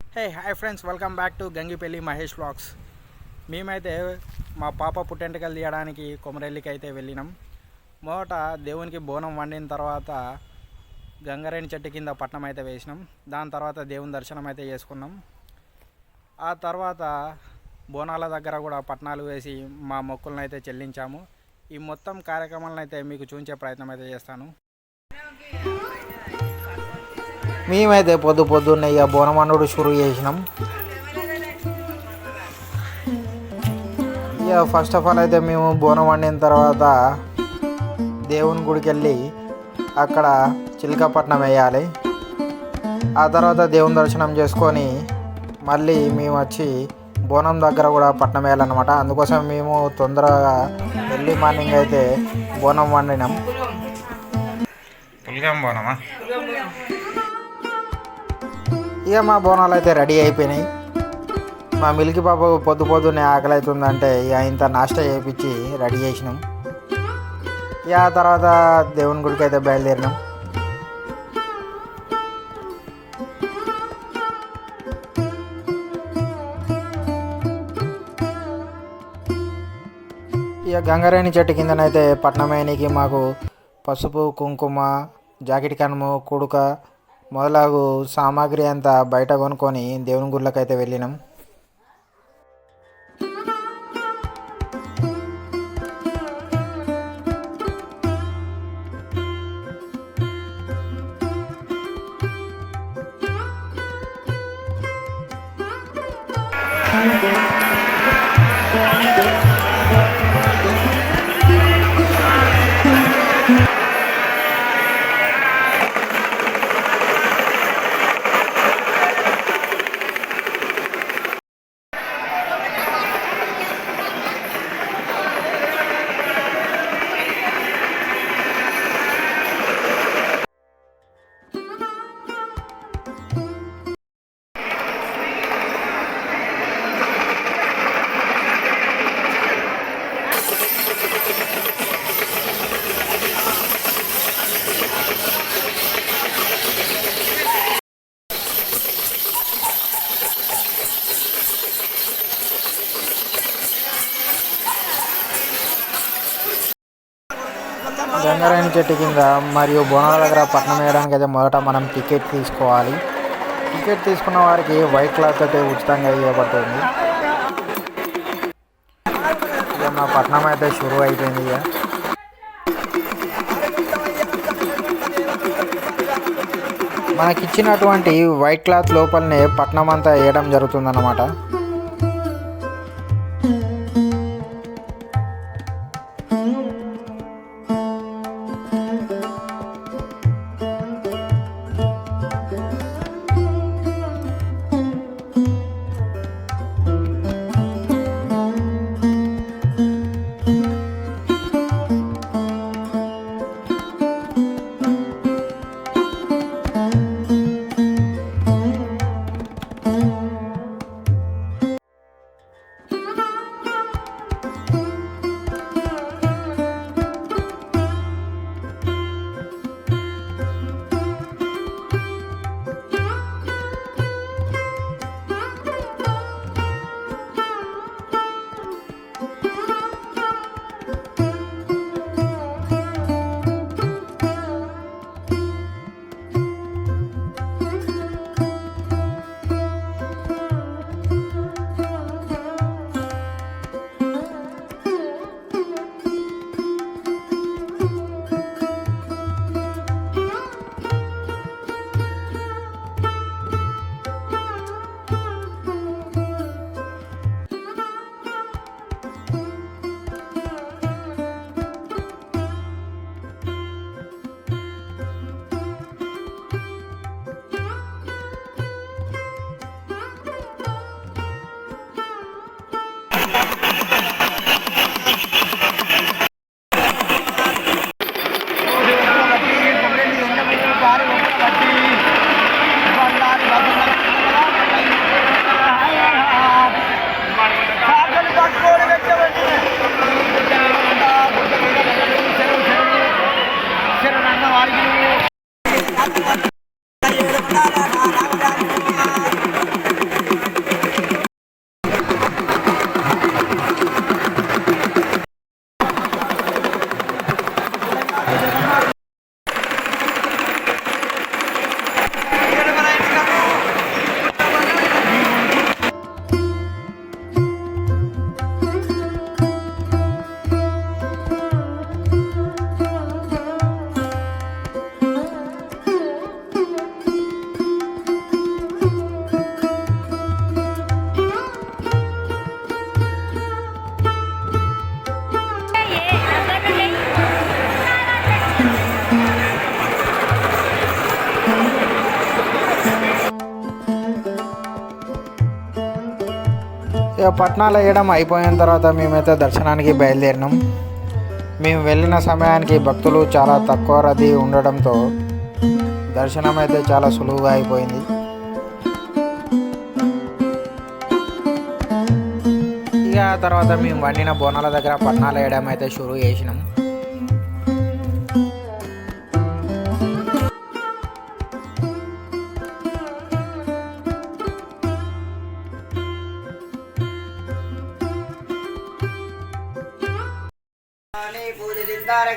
Hey hi friends welcome back to Gangipalli Mahesh vlogs మేమైతే మా పాప పుట్టెంటకలు తీయడానికి కొమరెల్లికి అయితే వెళ్ళినాం. మొదట దేవునికి బోనం వండిన తర్వాత గంగరేణి చెట్టు కింద పట్నం అయితే వేసినాం. దాని తర్వాత దేవుని దర్శనం అయితే చేసుకున్నాం. ఆ తర్వాత బోనాల దగ్గర కూడా పట్నాలు వేసి మా మొక్కులను అయితే చెల్లించాము. ఈ మొత్తం కార్యక్రమాలను అయితే మీకు చూపించే ప్రయత్నం అయితే చేస్తాను. మేమైతే పొద్దు పొద్దున్నే ఇక బోనమన్నుడు షురు చేసినాం. ఇక ఫస్ట్ ఆఫ్ ఆల్ అయితే మేము బోనం వండిన తర్వాత దేవుని గుడికి వెళ్ళి అక్కడ చిలకపట్నం వేయాలి. ఆ తర్వాత దేవుని దర్శనం చేసుకొని మళ్ళీ మేము వచ్చి బోనం దగ్గర కూడా పట్నం వేయాలన్నమాట. అందుకోసం మేము తొందరగా ఎర్లీ మార్నింగ్ అయితే బోనం వండినాం. పులిగం బోనమా? ఇక మా బోనాలు అయితే రెడీ అయిపోయినాయి. మా మిల్కి పాప పొద్దు పొద్దున్నే ఆకలి అవుతుందంటే ఇక ఇంత నాష్ట చేయించి రెడీ చేసినాం. ఇక ఆ తర్వాత దేవుని గుడికి అయితే బయలుదేరినాం. ఇక గంగారేణి చెట్టు కిందనైతే పట్నమేనికి మాకు పసుపు కుంకుమ జాకెట్ కనుము కుడుక మొదలగు సామాగ్రి అంతా బయట కొనుక్కొని దేవుని గుళ్ళకి అయితే వెళ్ళినాం గంగారాయణ చెట్టు కింద మరియు బోనాల దగ్గర పట్టణం వేయడానికి అయితే మొదట మనం టికెట్ తీసుకోవాలి. టికెట్ తీసుకున్న వారికి వైట్ క్లాత్ అయితే ఉచితంగా ఇవ్వబడుతుంది. ఇక మా పట్నం అయితే షురు అయిపోయింది ఇక. మనకిచ్చినటువంటి వైట్ క్లాత్ లోపలనే పట్నం అంతా వేయడం జరుగుతుందన్నమాట. ఇక పట్నాలు వేయడం అయిపోయిన తర్వాత మేమైతే దర్శనానికి బయలుదేరినాం. మేము వెళ్ళిన సమయానికి భక్తులు చాలా తక్కువ రద్దీ ఉండడంతో దర్శనం అయితే చాలా సులువుగా అయిపోయింది. ఇక తర్వాత మేము వండిన బోనాల దగ్గర పట్నాలు వేయడం అయితే షురూ చేసినాం.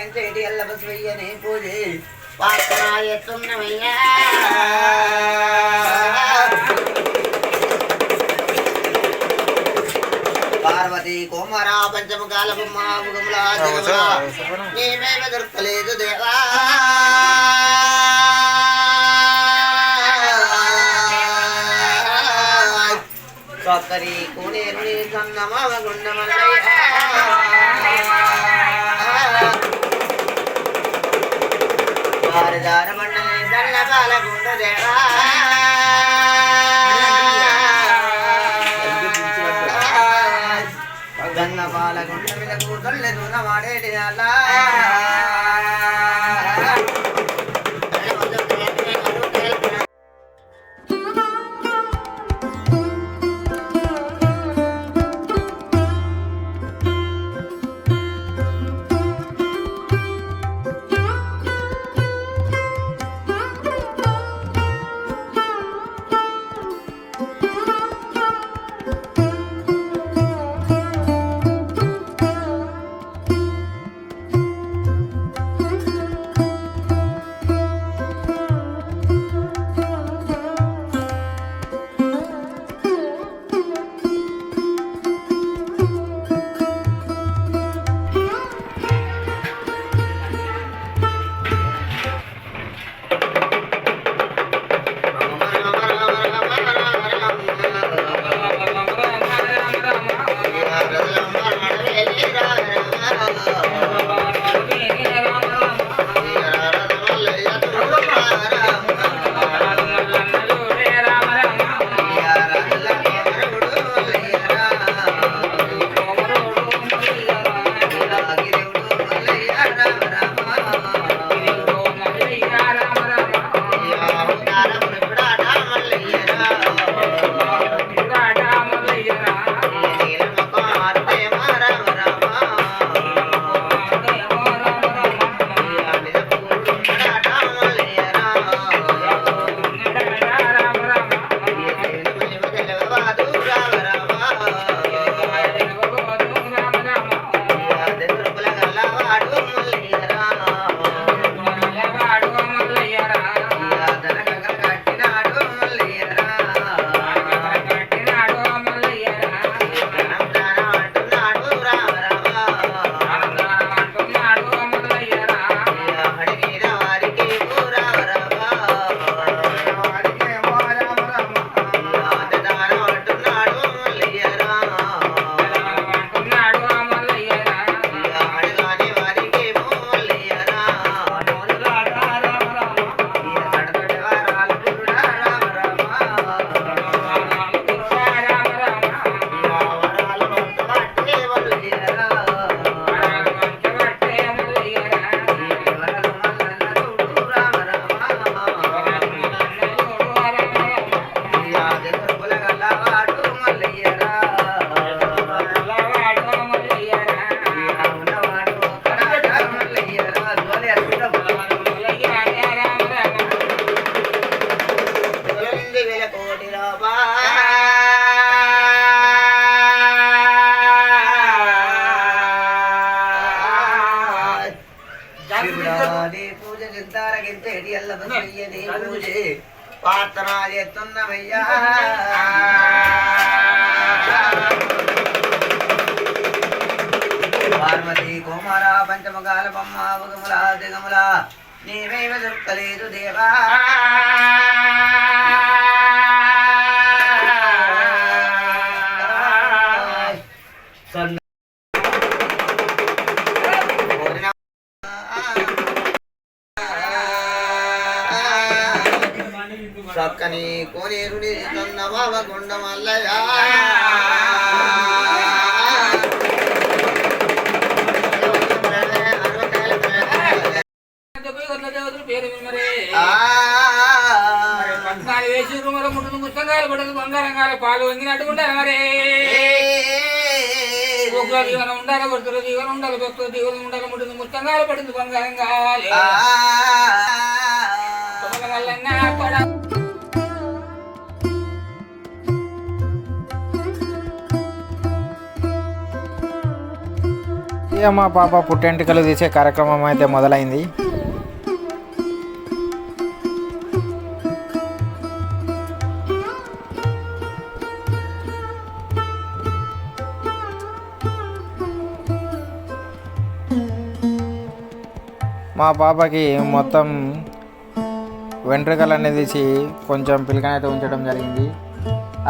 చింతారగించేటి ఎల్ల బసవయ్య నీ పూజ వాసన ఎత్తున్నవయ్యా పార్వతి కుమార పంచముఖాల బొమ్మాముఖముల నీవేమ దొరకలేదు దేవా సొక్కరి కోనేరు నీ కన్నమామ గుండమల్లయ్య బాల దేవా గన్న మీద కూతుళ్ళు దూన అలా చేస్తున్నమయ్యా పార్వతి కుమార పంచమకాల బొమ్మ ఉగముల దిగముల నీవేవ దొరకలేదు దేవా ముట్టును ముష్టంగాలు పడదు బంగారంగాల పాలు వంగినట్టు ఉండాలి మరే. ఒక్కల దీవెన ఉండాలి భక్తుల దీవెన ఉండాలి భక్తుల దీవెన ఉండాలి ముట్టును ముష్టంగాలు పడింది బంగారం కావాలి ఇక మా పాప పుట్టెంటుకలు తీసే కార్యక్రమం అయితే మొదలైంది. మా పాపకి మొత్తం వెంట్రుకలు తీసి కొంచెం పిలకనైతే ఉంచడం జరిగింది.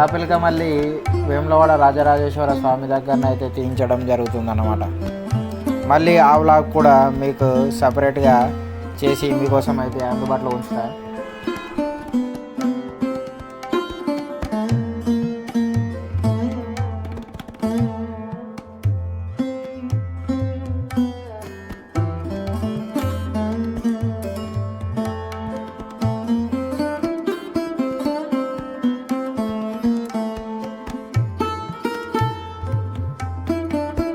ఆ పిలక మళ్ళీ వేములవాడ రాజరాజేశ్వర స్వామి దగ్గర అయితే తీయించడం జరుగుతుందన్నమాట. మళ్ళీ ఆ వ్లాగ్ కూడా మీకు సపరేట్గా చేసి మీకోసం అయితే అందుబాటులో ఉంచుతాను